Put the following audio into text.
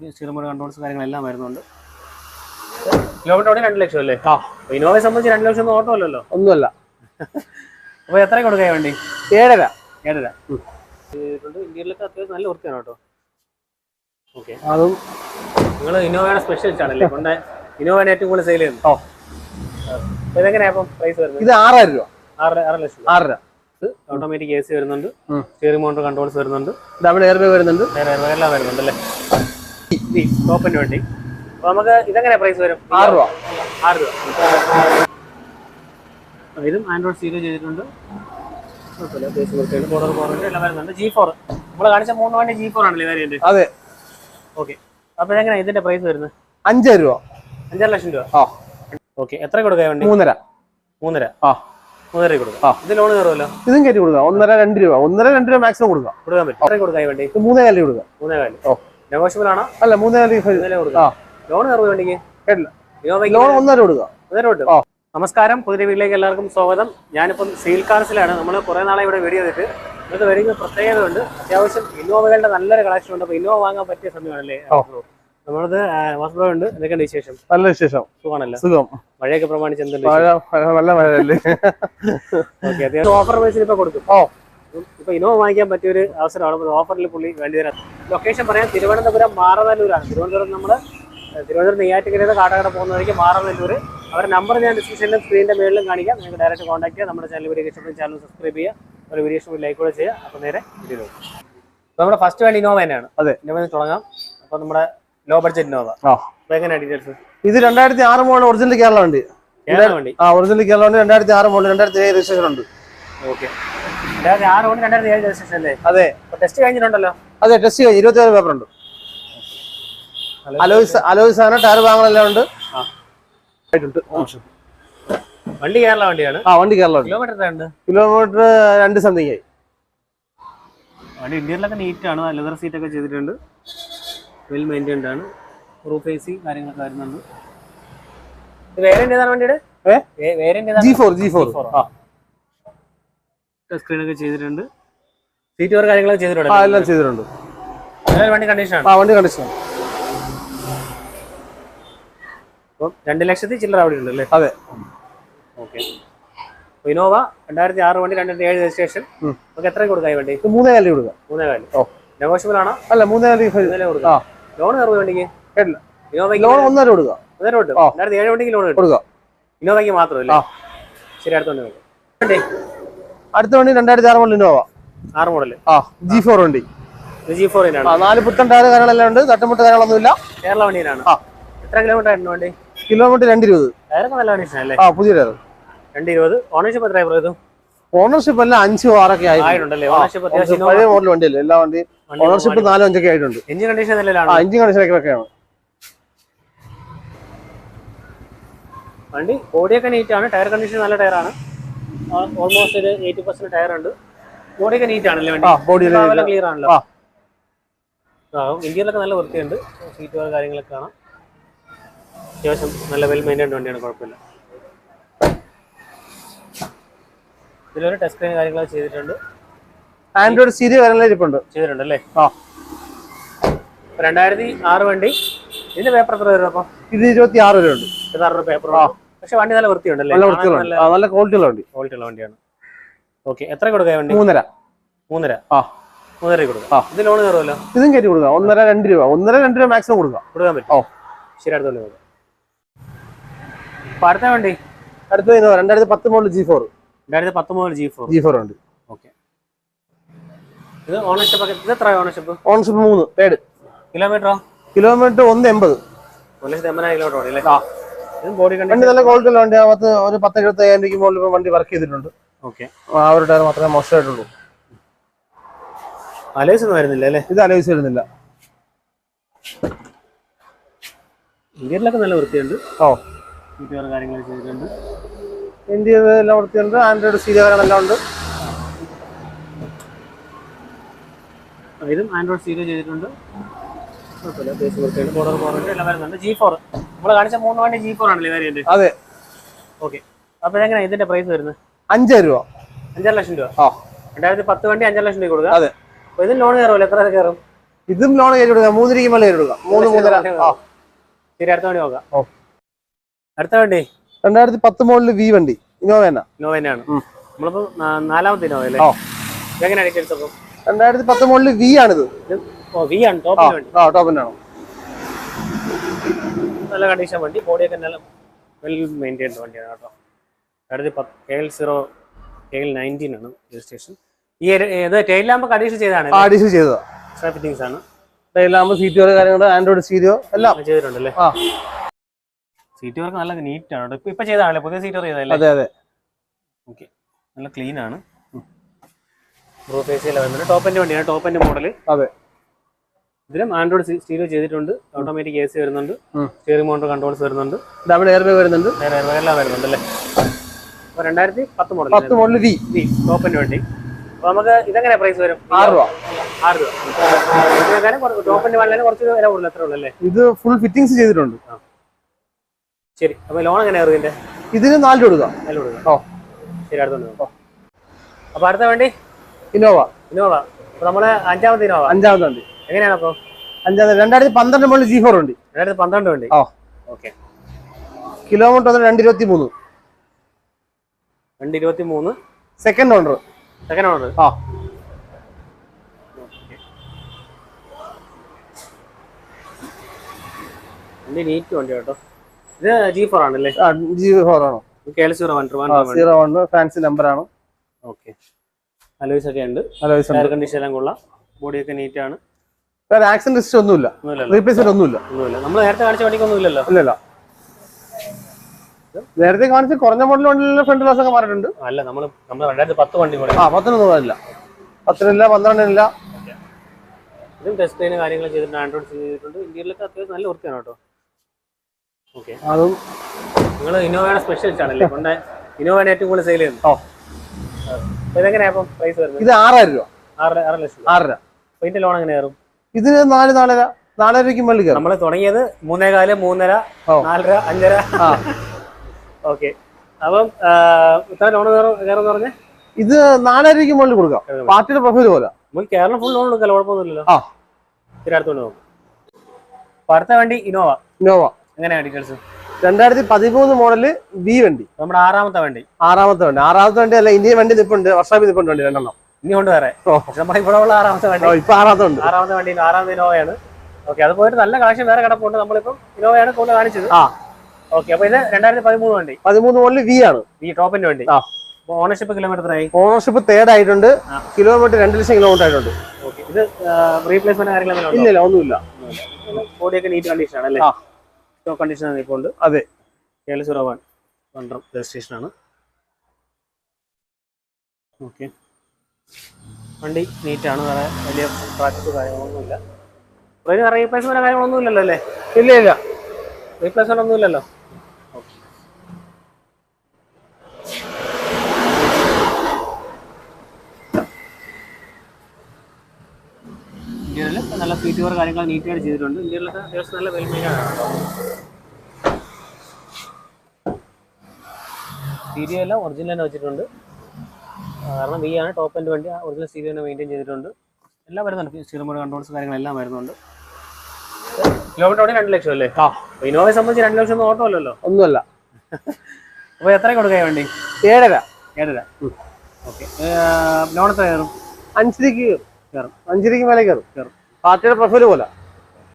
സ്റ്റീറുമ്പോൾ controls കാര്യങ്ങളെല്ലാം വരുന്നുണ്ട്. Kilometre രണ്ട് ലക്ഷം അല്ലേ? ഇനോവയെ സംബന്ധിച്ച് രണ്ട് ലക്ഷം ഒന്നും ഓട്ടോ അല്ലല്ലോ ഒന്നുമല്ല. അപ്പോൾ എത്ര കൊടുക്കാൻ വേണ്ടി? ഏഴര. ഏഴര. ഇന്ത്യയിലൊക്കെ അത്യാവശ്യം നല്ല വൃത്തിയാണ് കേട്ടോ. ഓക്കെ. അതും നിങ്ങൾ ഇനോവയുടെ സ്പെഷ്യലിസ്റ്റ് ആണല്ലേ കൊണ്ട ഇന്നോവയാണ് ഏറ്റവും കൂടുതൽ സെയിൽ ചെയ്യുന്നത്? ഓ. ഇതെങ്ങനെയാ അപ്പം പ്രൈസ് വരുന്നത്? ഇത് ആറായിരം രൂപ. ആറ് ആറ് ലക്ഷം. ആറര. ഓട്ടോമാറ്റിക് എ സി വരുന്നുണ്ട്. സ്റ്റിയറിംഗ് മൗണ്ടർ കൺട്രോൾസ് വരുന്നുണ്ട്. ഡബിൾ എയർ ബാഗ് വരുന്നുണ്ട്. വേറെ എല്ലാം വരുന്നുണ്ട് അല്ലേ? ടോപ്പിന് വേണ്ടി അപ്പോൾ നമുക്ക് ഇതെങ്ങനെ പ്രൈസ് വരും? ആറ് രൂപ. ആറ് രൂപ. ഇതും ആൻഡ്രോയിഡ് സീരോ ചെയ്തിട്ടുണ്ട്. കുഴപ്പമില്ല ബേസ് വൃത്തിയുണ്ട് ബോർഡർ പോറുണ്ട് എല്ലാം വരുന്നുണ്ട്. ജി ഫോർ നമ്മൾ കാണിച്ച മൂന്ന് വണ്ടി ജി ഫോർ ആണല്ലേ വേരിയന്റ് അതെ. ഓക്കെ അപ്പോൾ ഇതിന്റെ പ്രൈസ് വരുന്നത്? അഞ്ചര രൂപ. അഞ്ചര ലക്ഷം രൂപ. ആ. ഓക്കെ എത്ര കൊടുക്കാൻ വേണ്ടി? മൂന്നര. മൂന്നര. ആ. മൂന്നര കൊടുക്കാം. ഇത് ലോൺ കയറുമല്ലോ ഇതും കയറ്റി കൊടുക്കാം. ഒന്നര രണ്ട് രൂപ. ഒന്നര രണ്ട് രൂപ മാക്സിമം കൊടുക്കാം. കൊടുക്കാൻ പറ്റും. എത്ര കൊടുക്കാൻ വേണ്ടി? മൂന്നേ കാലി കൊടുക്കാം. മൂന്നേ കാലി ഓ. നെഗോഷ്യബിൾ ആണോ? അല്ല മൂന്നര ലോൺ വേണ്ടിക്ക്? ഒന്നര കൊടുക്കുക ഒന്നര നമസ്കാരം. പുതിയ വീട്ടിലേക്ക് എല്ലാവർക്കും സ്വാഗതം. ഞാനിപ്പം സെയിൽ കാർസിലാണ് നമ്മൾ കുറേ നാളെ ഇവിടെ വീഡിയോ ചെയ്തിട്ട് ഇന്നത്തെ വരുന്ന പ്രത്യേകത ഉണ്ട്. അത്യാവശ്യം ഇന്നോവകളുടെ നല്ലൊരു കളക്ഷൻ ഉണ്ട്. അപ്പോൾ ഇന്നോവ വാങ്ങാൻ പറ്റിയ സമയമാണല്ലേ. നമ്മളത് വാസ്ബ്രോ ഉണ്ട്. എന്തൊക്കെയുണ്ട് വിശേഷം? നല്ല വിശേഷം. സുഖമാണല്ലോ. സുഖം. മഴയൊക്കെ പ്രമാണിച്ച് എന്തുണ്ട് നല്ല മഴയല്ലേ? ഓക്കെ അത്യാവശ്യം ഓഫർ പ്രൈസിൽ ഇപ്പൊ കൊടുക്കും. ഓ. ഇപ്പൊ ഇന്നോവ വാങ്ങിക്കാൻ പറ്റിയ ഒരു അവസരമാണ് ഓഫറിൽ പുള്ളി വേണ്ടി തരാം ലൊക്കേഷൻ പറയാം തിരുവനന്തപുരം മാറനല്ലൂരാണ് തിരുവനന്തപുരം നമ്മൾ തിരുവനന്തപുരം നെയ്യാറ്റിക്കരയിൽ കാട്ടകട പോകുന്നതായിരിക്കും മാറനല്ലൂർ അവരുടെ നമ്പർ ഞാൻ ഡിസ്ക്രിപ്ഷനിലും സ്ക്രീനിന്റെ മേളിലും കാണിക്കാം. നിങ്ങൾക്ക് ഡയറക്റ്റ് കോൺടാക്ട് ചെയ്യാം. നമ്മുടെ ചാനൽ വീഡിയോ ഇഷ്ടപ്പെടുന്ന ചാനൽ സബ്സ്ക്രൈബ് ചെയ്യുക. ഒരു വീഡിയോ ഇഷ്ടം ലൈക്ക് കൂടെ ചെയ്യുക. അപ്പോൾ നേരെ വീഡിയോ അപ്പോൾ നമ്മുടെ ഫസ്റ്റ് വേണ്ടി ഇന്നോവ തന്നെയാണ്. അതെ. ഇന്നോവ തുടങ്ങാം. അപ്പോൾ നമ്മുടെ ലോ ബഡ്ജറ്റ് ഇന്നോവ എങ്ങനെയാണ് ഡീറ്റെയിൽസ് ഇത് രണ്ടായിരത്തി ആറ് മോഡൽ ഒറിജിനൽ കേരള വണ്ടി. കേരള വണ്ടി? ആ ഒറിജിനൽ കേരള വണ്ടി രണ്ടായിരത്തി ആറ് മോഡൽ രണ്ടായിരത്തി ഏഴ് രജിസ്ട്രേഷൻ ഉണ്ട്. ഓക്കെ ആറ് കൊണ്ട് രണ്ടായിരത്തി ഏഴ് രജിസ്ട്രേഷൻ അല്ലേ? അതെ. ടെസ്റ്റ് കഴിഞ്ഞിട്ടുണ്ടല്ലോ? അതെ ടെസ്റ്റ് കഴിഞ്ഞു. ഇരുപത്തിയേഴ് പേപ്പർ ഉണ്ട്. അലോയ്സ് അലോയ്സ് ആണ് ടയർ ഭാഗങ്ങളെല്ലാം ഉണ്ട്. വണ്ടി കേരള വണ്ടിയാണ്. ആ വണ്ടി കേരള കിലോമീറ്റർ കിലോമീറ്റർ രണ്ട് സംതിങ് ആയി. വണ്ടി ഇന്ത്യയിലൊക്കെ നീറ്റ് ആണ്. ലെതർ സീറ്റ് ഒക്കെ ചെയ്തിട്ടുണ്ട്. വെൽ മെയിന്റൈൻഡ് ആണ്. റൂഫ് എ സി കാര്യങ്ങളൊക്കെ വരുന്നുണ്ട്. വേറെ ഏതാണ് വണ്ടിയുടെ? Variant G four G four G4 ആ. ടച്ച് സ്ക്രീൻ ഒക്കെ ചെയ്തിട്ടുണ്ട്. സീറ്റ് വർക്ക് കാര്യങ്ങളൊക്കെ ആ ചെയ്തിട്ടുണ്ട് എല്ലാം ചെയ്തിട്ടുണ്ട്. വണ്ടി കണ്ടീഷനാണ് ആ വണ്ടി കണ്ടീഷൻ അപ്പം രണ്ട് ലക്ഷത്തി ചില്ലറ അവിടെ ഉണ്ട് അല്ലേ? അതെ. ഓക്കെ ഇനോവ രണ്ടായിരത്തി ആറ് വണ്ടി രണ്ടായിരത്തി ഏഴ് രജിസ്ട്രേഷൻ. നമുക്ക് എത്ര ഈ വണ്ടി? മൂന്നേ കാലി കൊടുക്കാം. മൂന്നേ കാലി ഓ. നെഗോഷ്യബിൾ ആണോ? അല്ല മൂന്നേ കാലി കൊടുക്കാം. ആ. ലോൺ കയറുന്ന വണ്ടിക്ക്? കേട്ടില്ല. ഇനോവയ്ക്ക് ലോൺ ഒന്നര കൊടുക്കാം. ഒന്നര കൊടുക്കും. രണ്ടായിരത്തി ഏഴ് വണ്ടിക്ക് ലോൺ കൊടുക്കാം. ഇനോവയ്ക്ക് മാത്രമല്ലേ ശരി അടുത്ത. വണ്ടി. അടുത്ത വണ്ടി രണ്ടായിരത്തി ആറ് മോഡൽ ഇന്നോവ ആറ് മോഡൽ ആ ജി ഫോർ വണ്ടി. ജി ഫോറിനാണ് ആ നാല് പുത്തൻ ടയർ കാര്യങ്ങളെല്ലാം ഉണ്ട്. തട്ടുമുട്ട് കാര്യങ്ങളൊന്നുമില്ല. കേരള വണ്ടിയിലാണ്. ആ. എത്ര കിലോമീറ്റർ ആയിരുന്നു വണ്ടി? കിലോമീറ്റർ രണ്ട് ഇരുപത് ടയറൊക്കെ നല്ല ആ പുതിയ ടയർ രണ്ട് ഇരുപത് ഓണർഷിപ്പ് എത്ര ആയിരുന്നു ഓണർഷിപ്പ് എല്ലാം അഞ്ച് ആറൊക്കെ ആയി ആയിട്ടുണ്ടല്ലേ? പഴയ മോഡൽ വണ്ടിയല്ലേ? എല്ലാ വണ്ടി ഓണർഷിപ്പ് നാലും അഞ്ചൊക്കെ ആയിട്ടുണ്ട്. എഞ്ചിൻ കണ്ടീഷൻ ആ എഞ്ചിൻ കണ്ടീഷനൊക്കെയാണ് വണ്ടി ഓടിയൊക്കെ നീറ്റാണ് ആണ്. ടയർ കണ്ടീഷൻ നല്ല ടയറാണ് ഓൾമോസ്റ്റ് ഒരു എയ്റ്റി പെർസെന്റ് ടയർ ഉണ്ട്. ബോഡിയൊക്കെ നീറ്റ് ആണല്ലേ വണ്ടി? ആ ബോഡിയിൽ ക്ലിയർ ആണല്ലോ. ആ. ആ ഇന്ത്യയിലൊക്കെ നല്ല വൃത്തിയുണ്ട്. സീറ്റ് വർക്ക് കാര്യങ്ങളൊക്കെ കാണാം. അത്യാവശ്യം നല്ല വെൽ മെയിന്റൈൻഡ് വണ്ടിയാണ് കുഴപ്പമില്ല. ഇതിലൊരു ടെസ്റ്റ് സ്ക്രീൻ കാര്യങ്ങളൊക്കെ ചെയ്തിട്ടുണ്ട്. ആൻഡ്രോയിഡ് സീരി ഇരിപ്പുണ്ട്. ചെയ്തിട്ടുണ്ട് അല്ലേ? ആ. രണ്ടായിരത്തി ആറ് വണ്ടി. ഇതിന്റെ പേപ്പർ എത്ര വരും അപ്പം? ഇത് ഇരുപത്തി ആറ് വരെ ഉണ്ട് ഇരുപത്തി ആറ് പേപ്പർ പക്ഷെ വണ്ടി നല്ല വൃത്തിയുണ്ടല്ലേ? നല്ല വൃത്തിയുള്ള നല്ല ആ നല്ല ക്വാളിറ്റിയുള്ള വണ്ടി. ക്വാളിറ്റി ഉള്ള വണ്ടിയാണ്. ഓക്കെ എത്ര കൊടുക്കാം വണ്ടി? മൂന്നര. മൂന്നര? ആ. മൂന്നര കൊടുക്കാം. ആ. ഇത് ലോൺ കയറുമല്ലോ? ഇതും കയറ്റി കൊടുക്കുക ഒന്നര രണ്ട് രൂപ. ഒന്നര രണ്ട് രൂപ മാക്സിമം കൊടുക്കുക കൊടുക്കാൻ പറ്റും. ഓ. ശരി അടുത്ത വണ്ടി അപ്പൊ അടുത്ത വണ്ടി? അടുത്ത രണ്ടായിരത്തി പത്ത് മോഡൽ ജി ഫോർ രണ്ടായിരത്തി പത്തൊമ്പത് ജി ഫോർ ജി ഫോർ ഉണ്ട് ഓക്കെ. ഇത് ഓണർഷിപ്പ് ഇത് എത്ര ഓണർഷിപ്പ് ഓണർഷിപ്പ് മൂന്ന് പേട് കിലോമീറ്ററോ? കിലോമീറ്റർ ഒന്ന് എൺപത്. ഒരു ലക്ഷത്തി എൺപതിനായിരം കിലോമീറ്റർ ഓടി അല്ലേ വണ്ടി നല്ല ക്വാളിറ്റിയുള്ള വണ്ടി പത്ത് ഒരു പത്ത് എഴുപത്തി അയ്യായിരം രൂപയ്ക്ക് മുകളിൽ ഇപ്പം വണ്ടി വർക്ക് ചെയ്തിട്ടുണ്ട്. ഓക്കെ ആ ഒരു ടയർ മാത്രമേ മോശമായിട്ടുള്ളൂ. അലോയ്സ് ഒന്നും വരുന്നില്ല അല്ലേ? ഇത് അലോയ്സ് വരുന്നില്ല. ഇന്ത്യയിലൊക്കെ നല്ല വൃത്തിയുണ്ട്. ഓ. വീട്ടുകാർ കാര്യങ്ങൾ ചെയ്തിട്ടുണ്ട്. ഇന്ത്യ എല്ലാം വൃത്തിയുണ്ട്. ആൻഡ്രോയിഡ് കാര്യങ്ങളെല്ലാം ഉണ്ട്. ഇതും ആൻഡ്രോയിഡ് സീരിയോ ചെയ്തിട്ടുണ്ട്. കുഴപ്പമില്ല. ബേസ് വൃത്തിയുണ്ട്. ബോർഡർ പോറുണ്ട് എല്ലാം വരുന്നുണ്ട്. ജി ഫോർ നമ്മൾ കാണിച്ച മൂന്ന് വണ്ടി ജി ഫോർ ആണല്ലേ വേരിയന്റ് അതെ. ഓക്കെ എങ്ങനെ ഇതിന്റെ പ്രൈസ് വരുന്നത്? അഞ്ചര രൂപ. അഞ്ചര ലക്ഷം രൂപ? ആ. രണ്ടായിരത്തി പത്ത് വണ്ടി അഞ്ചര ലക്ഷം രൂപ കൊടുക്കുക. അതെ. അപ്പോൾ ഇതിന് ലോൺ കയറുമല്ലോ? എത്ര കയറും? ഇതും ലോൺ കയറി കൊടുക്കാം. മൂന്നിരിക്കും മേലെ കയറി മൂന്ന് മൂന്നര. ശരി അടുത്ത വണ്ടി നോക്കാം. ഓ. അടുത്ത വണ്ടി? രണ്ടായിരത്തി പത്ത് വി വണ്ടി. ഇന്നോവ തന്നെ ഇന്നോവ തന്നെയാണ് നമ്മളിപ്പോ നാലാമത്തെ ഇന്നോവ അല്ലേ? എങ്ങനെ ഡീറ്റെയിൽസ് അപ്പം? രണ്ടായിരത്തി പത്ത് മോഡൽ വി ആണിത്. ഓ വി ആണ്. ആ. നല്ല കണ്ടീഷൻ വണ്ടി. ബോഡിയൊക്കെ നല്ല വെൽ മെയിന്റൈൻഡ് വണ്ടിയാണ് കേട്ടോ. അടുത്ത് പത്ത് K L zero K L nineteen ആണ് രജിസ്ട്രേഷൻ ഈ ഇത് ടെയിൽ ലാമ്പ് കണ്ടീഷൻ ചെയ്താണ് ചെയ്തതാ. എക്സ്ട്രാ ഫിറ്റിംഗ്സ് ആണ്. എല്ലാം സീറ്റ് കാര്യങ്ങൾ ആൻഡ്രോയിഡ് സ്റ്റീരിയോ എല്ലാം. ചെയ്തിട്ടുണ്ട് ചെയ്തിട്ടുണ്ടല്ലേ സീറ്റ് വർക്ക് നല്ല നീറ്റ് ആണ് ഇപ്പൊ ഇപ്പൊ ചെയ്താണല്ലേ പുതിയ സീറ്റ് വർക്ക് ചെയ്തല്ലേ അതെ അതെ. ഓക്കെ നല്ല ക്ലീൻ ആണ്. ടോപ്പ് എന്റെ വണ്ടിയാണ്. ടോപ്പ് എന്റെ മോഡൽ അതെ. ഇതിലും ആൻഡ്രോയിഡ് സ്റ്റീരിയോ ചെയ്തിട്ടുണ്ട്. ഓട്ടോമാറ്റിക് എ സി വരുന്നുണ്ട്. സ്റ്റിയറിംഗ് മോട്ടർ കൺട്രോൾസ് വരുന്നുണ്ട്. ഡബിൾ എയർ ബാഗ് വരുന്നുണ്ട്? എല്ലാം വരുന്നുണ്ട് അല്ലേ? അപ്പോൾ രണ്ടായിരത്തി പത്ത് മോഡൽ പത്ത് മോഡൽ വി ടോപ്പിന്റെ വണ്ടി. അപ്പോൾ നമുക്ക് ഇതെങ്ങനെ പ്രൈസ് വരും? ആറ് രൂപ. ആറ് രൂപ. ടോപ്പിന്റെ വണ്ടിന് കുറച്ച് വില കൂടുതൽ എത്ര ഉള്ളൂ അല്ലേ? ഇത് ഫുൾ ഫിറ്റിംഗ്സ് ചെയ്തിട്ടുണ്ട്. ശരി. അപ്പോൾ ലോൺ എങ്ങനെയാണ് ഇതിന്റെ ഇതിന് നാല് രൂപ കൊടുക്കാം. വില രൂപ ഓ. ശരി അടുത്തുണ്ട് അപ്പോൾ അടുത്ത വണ്ടി? ഇന്നോവ ഇന്നോവ അപ്പോൾ നമ്മളെ അഞ്ചാമത്തെ ഇന്നോവ അഞ്ചാമത്തെ വണ്ടി. എങ്ങനെയാണ് രണ്ടായിരത്തി പന്ത്രണ്ട് മോഡൽ ജി ഫോർ ഉണ്ട്. രണ്ടായിരത്തി പന്ത്രണ്ട് ഉണ്ട് ഓ ഓക്കെ. കിലോമീറ്റർ രണ്ട് ഇരുപത്തി മൂന്ന് രണ്ട് ഇരുപത്തി മൂന്ന് സെക്കൻഡ് ഓണർ സെക്കൻഡ് ഓണർ ആ നീറ്റ് വണ്ടി കേട്ടോ. ഇത് ജി ഫോർ ആണല്ലേ? ജി ഫോർ ആണോ. സീറോ വൺ ഫാൻസി നമ്പർ ആണ്. ഓക്കെ. അലോയ്സ് ഒക്കെ ഉണ്ട്. എയർ കണ്ടീഷൻ എല്ലാം കൊള്ളാം. ബോഡിയൊക്കെ നീറ്റ് ആണ്. വേറെ ആക്സിഡന്റ് ഹിസ്റ്ററി ഒന്നുമില്ല. റീപ്ലേസ്മെന്റ് ഒന്നുമില്ല. നമ്മൾ നേരത്തെ കാണിച്ച വണ്ടിക്കൊന്നും ഇല്ലല്ലോ. ഇല്ലല്ല. നേരത്തെ കാണിച്ച് കുറഞ്ഞ മോഡൽ വണ്ടിയിലെ ഫ്രണ്ട് ഗ്ലാസ് ഒക്കെ മാറിയിട്ടുണ്ട്. അല്ല നമ്മൾ നമ്മൾ രണ്ടായിരത്തി പത്ത് വണ്ടി കൂടെ ആ പത്തിനൊന്നും പത്തിനില്ല പന്ത്രണ്ടിനില്ല. ഇതും ടെസ്റ്റ് സ്ക്രീനും കാര്യങ്ങൾ ചെയ്തിട്ടുണ്ട്. ആൻഡ്രോയിഡ് ചെയ്തിട്ടുണ്ട്. ഇന്ത്യയിലൊക്കെ അത്യാവശ്യം നല്ല വൃത്തിയാണ് കേട്ടോ. ഓക്കെ അതും നിങ്ങൾ ഇന്നോവയുടെ സ്പെഷ്യലിസ്റ്റ് ആണല്ലേ കൊണ്ട ഇന്നോവയാണ് ഏറ്റവും കൂടുതൽ സെയിൽ ചെയ്യുന്നത്? ഓ. അപ്പം പ്രൈസ് വരുന്നത്? ഇത് ആറായിരം രൂപ. ആറ് ആറ് ലക്ഷം. രൂപ ആറര. അപ്പോൾ ഇതിന്റെ ലോൺ എങ്ങനെ കയറും ഇതിന് നാല് നാലര നാലര മുകളിൽ കയറും. നമ്മൾ തുടങ്ങിയത് മൂന്നേകാൽ മൂന്നര. നാലര അഞ്ചര. ഓക്കെ. അപ്പം ലോൺ പറഞ്ഞേ? ഇത് നാലരക്ക് മുകളിൽ കൊടുക്കാം. പാർട്ടിയുടെ പ്രൊഫൈൽ പോലെ. കേരളം ഫുൾ ലോൺ എടുക്കാം കുഴപ്പമൊന്നുമില്ലല്ലോ. ആ. നോക്കും. അടുത്ത വണ്ടി ഇനോവ ഇനോവ എങ്ങനെയാണ് ഡീറ്റെയിൽസ് രണ്ടായിരത്തി പതിമൂന്ന് മോഡൽ ബി വണ്ടി. നമ്മുടെ ആറാമത്തെ വണ്ടി. ആറാമത്തെ വണ്ടി. ആറാമത്തെ വണ്ടി അല്ല ഇന്ത്യൻ വണ്ടി നിപ്പുണ്ട് വർഷാപ്പ് നിപ്പുണ്ട് വണ്ടി രണ്ടെണ്ണം. ഇനി കൊണ്ട് വേറെ നമ്മുടെ ഇവിടെ ഉള്ള ആറാമത്തെ വണ്ടി. ഇപ്പൊ ആറാമത്തെ ഉണ്ട് ആറാമത്തെ വണ്ടി ആറാമത്തെ ഇനോവയാണ് ഓക്കെ അത് പോയിട്ട് നല്ല കളക്ഷൻ വേറെ കിടപ്പുണ്ട് നമ്മളിപ്പം ഇനോവയാണ് കൂടുതൽ കാണിച്ചത്. ആ. ഓക്കെ അപ്പൊ ഇത് രണ്ടായിരത്തി പതിമൂന്ന് വണ്ടി. പതിമൂന്ന് മോഡൽ വി ആണ്. വി ടോപ്പിന്റെ വണ്ടി. ആ. ഓണർഷിപ്പ് കിലോമീറ്റർ ആയി ഓണർഷിപ്പ് തേർഡ് ആയിട്ടുണ്ട്. കിലോമീറ്റർ രണ്ട് ലക്ഷം കിലോമീറ്റർ ആയിട്ടുണ്ട്. ഓക്കെ ഇത് റീപ്ലേസ്മെന്റ് കാര്യങ്ങളൊന്നും ഇല്ല ഒന്നുമില്ല. ബോഡിയൊക്കെ നീറ്റ് കണ്ടീഷൻ ആണ് അല്ലേ. സ്റ്റോക്ക് കണ്ടീഷൻ ഇപ്പോൾ ഉണ്ട്. അതെ. ഏഴ് സീറോ വൺ വണ്ടർ രജിസ്ട്രേഷൻ ആണ്. ഓക്കെ. വണ്ടി നീറ്റാണ് വേറെ വലിയ ട്രാക്ക് കാര്യങ്ങളൊന്നുമില്ല. വേറെ റീപ്ലേസ്മെന്റ് കാര്യങ്ങളൊന്നും ഇല്ലല്ലോ അല്ലേ? ഇല്ല ഇല്ല. റീപ്ലേസ്മെന്റ് ഒന്നും ഇല്ലല്ലോ? ഇന്ത്യയിൽ നല്ല സീറ്റ് കവർ കാര്യങ്ങൾ നീറ്റായിട്ട് ചെയ്തിട്ടുണ്ട്. ഇന്ത്യയിലൊക്കെ അത്യാവശ്യം നല്ല വെൽമെയിനാണ് സീരിയല്ല ഒറിജിനൽ തന്നെ വെച്ചിട്ടുണ്ട്. കാരണം വി ആണ് ടോപ്പ് എന്റെ വണ്ടി ഒറിജിനൽ സ്റ്റീരിയോ തന്നെ മെയിന്റെയിൻ ചെയ്തിട്ടുണ്ട്. എല്ലാം വരുന്നുണ്ട്. സ്റ്റീറിംഗ് ബോർഡ് കൺട്രോൾസ് കാര്യങ്ങളെല്ലാം വരുന്നുണ്ട്. കിലോമീറ്റർ രണ്ട് ലക്ഷം അല്ലേ? ഇന്നോവയെ സംബന്ധിച്ച് രണ്ട് ലക്ഷം ഒന്നും ഓട്ടോ അല്ലല്ലോ ഒന്നുമല്ല അപ്പോൾ എത്ര കൊടുക്കുക വണ്ടി? ഏഴര. ഏഴര. ഓക്കെ ലോൺ എത്ര കയറും? അഞ്ചരക്ക് കയറും. അഞ്ചരക്ക് മേലെ കയറും. കയറും. പാർട്ടിയുടെ പ്രൊഫൈൽ പോലെ.